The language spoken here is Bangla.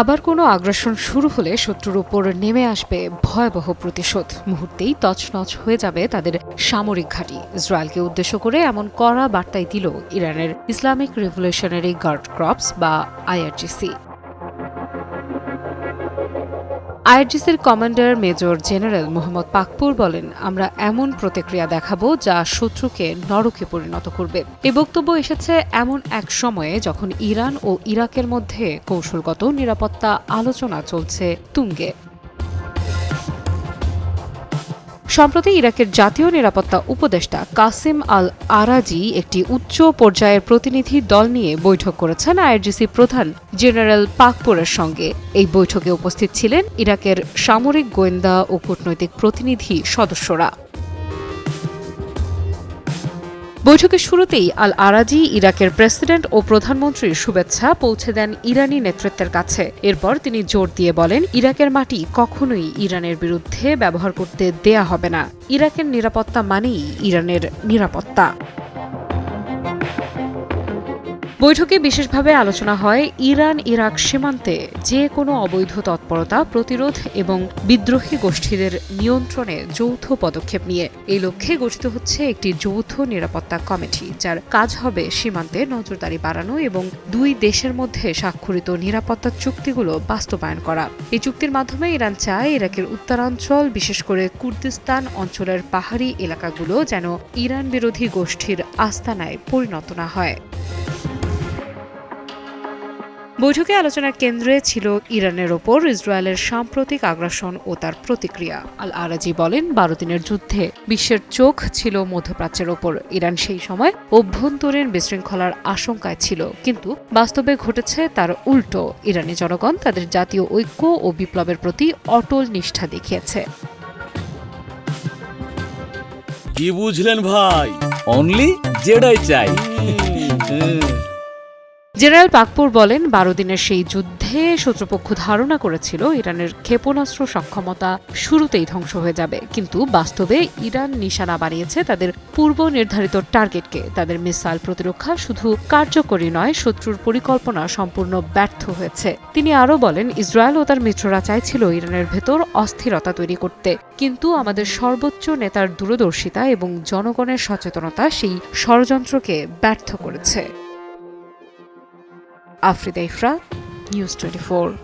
আবার কোনো আগ্রাসন শুরু হলে শত্রুর উপর নেমে আসবে ভয়াবহ প্রতিশোধ। মুহূর্তেই তছনছ হয়ে যাবে তাদের সামরিক ঘাঁটি। ইসরায়েলকে উদ্দেশ্য করে এমন কড়া বার্তাই দিল ইরানের ইসলামিক রেভলিউশনারি গার্ড ক্রপস বা IRGC. আইআরজিসির commander major general Mohammad Pakpour বলেন, আমরা এমন প্রতিক্রিয়া দেখাবো যা শত্রুকে নরকে পরিণত করবে। এ বক্তব্য এসেছে এমন এক সময়ে যখন ইরান ও ইরাকের মধ্যে কৌশলগত নিরাপত্তা আলোচনা চলছে তুঙ্গে। সম্প্রতি ইরাকের জাতীয় নিরাপত্তা উপদেষ্টা কাসিম আল আরাজি একটি উচ্চ পর্যায়ের প্রতিনিধি দল নিয়ে বৈঠক করেছেন আইআরজিসি প্রধান জেনারেল পাকপুরের সঙ্গে। এই বৈঠকে উপস্থিত ছিলেন ইরাকের সামরিক গোয়েন্দা ও কূটনৈতিক প্রতিনিধি সদস্যরা। বৈঠকের শুরুতেই আল আরাজি ইরাকের প্রেসিডেন্ট ও প্রধানমন্ত্রীর শুভেচ্ছা পৌঁছে দেন ইরানি নেতৃত্বের কাছে। এরপর তিনি জোর দিয়ে বলেন, ইরাকের মাটি কখনোই ইরানের বিরুদ্ধে ব্যবহার করতে দেয়া হবে না। ইরাকের নিরাপত্তা মানেই ইরানের নিরাপত্তা। বৈঠকে বিশেষভাবে আলোচনা হয় ইরান, ইরাক সীমান্তে যে কোনো অবৈধ তৎপরতা, প্রতিরোধ এবং বিদ্রোহী গোষ্ঠীদের নিয়ন্ত্রণে যৌথ পদক্ষেপ নিয়ে। এই লক্ষ্যে গঠিত হচ্ছে একটি যৌথ নিরাপত্তা কমিটি, যার কাজ হবে সীমান্তে নজরদারি বাড়ানো এবং দুই দেশের মধ্যে স্বাক্ষরিত নিরাপত্তা চুক্তিগুলো বাস্তবায়ন করা। এই চুক্তির মাধ্যমে ইরান চায় ইরাকের উত্তরাঞ্চল, বিশেষ করে কুর্দিস্তান অঞ্চলের পাহাড়ি এলাকাগুলো যেন ইরান বিরোধী গোষ্ঠীর আস্তানায় পরিণত না হয়। বৈঠকে আলোচনার কেন্দ্রে ছিল ইরানের ওপর ইসরায়েলের সাম্প্রতিক আগ্রাসন ও তার প্রতিক্রিয়া। আল আরাজি বলেন, বারো দিনের যুদ্ধে বিশ্বের চোখ ছিল মধ্যপ্রাচ্যের ওপর। ইরান সেই সময় অভ্যন্তরীণ বিশৃঙ্খলার আশঙ্কায় ছিল। কিন্তু বাস্তবে ঘটেছে তার উল্টো। ইরানি জনগণ তাদের জাতীয় ঐক্য ও বিপ্লবের প্রতি অটল নিষ্ঠা দেখিয়েছে। কি বুঝলেন ভাই? অনলি যেটাই চাই। জেনারেল পাকপুর বলেন, বারো দিনের সেই যুদ্ধে শত্রুপক্ষ ধারণা করেছিল ইরানের ক্ষেপণাস্ত্র সক্ষমতা শুরুতেই ধ্বংস হয়ে যাবে। কিন্তু বাস্তবে ইরান নিশানা বানিয়েছে তাদের পূর্ব নির্ধারিত টার্গেটকে। তাদের মিসাইল প্রতিরক্ষা শুধু কার্যকরী নয়, শত্রুর পরিকল্পনা সম্পূর্ণ ব্যর্থ হয়েছে। তিনি আরও বলেন, ইসরায়েল ও তার মিত্ররা চাইছিল ইরানের ভেতর অস্থিরতা তৈরি করতে। কিন্তু আমাদের সর্বোচ্চ নেতার দূরদর্শিতা এবং জনগণের সচেতনতা সেই ষড়যন্ত্রকে ব্যর্থ করেছে। Afrida Ifra, News 24.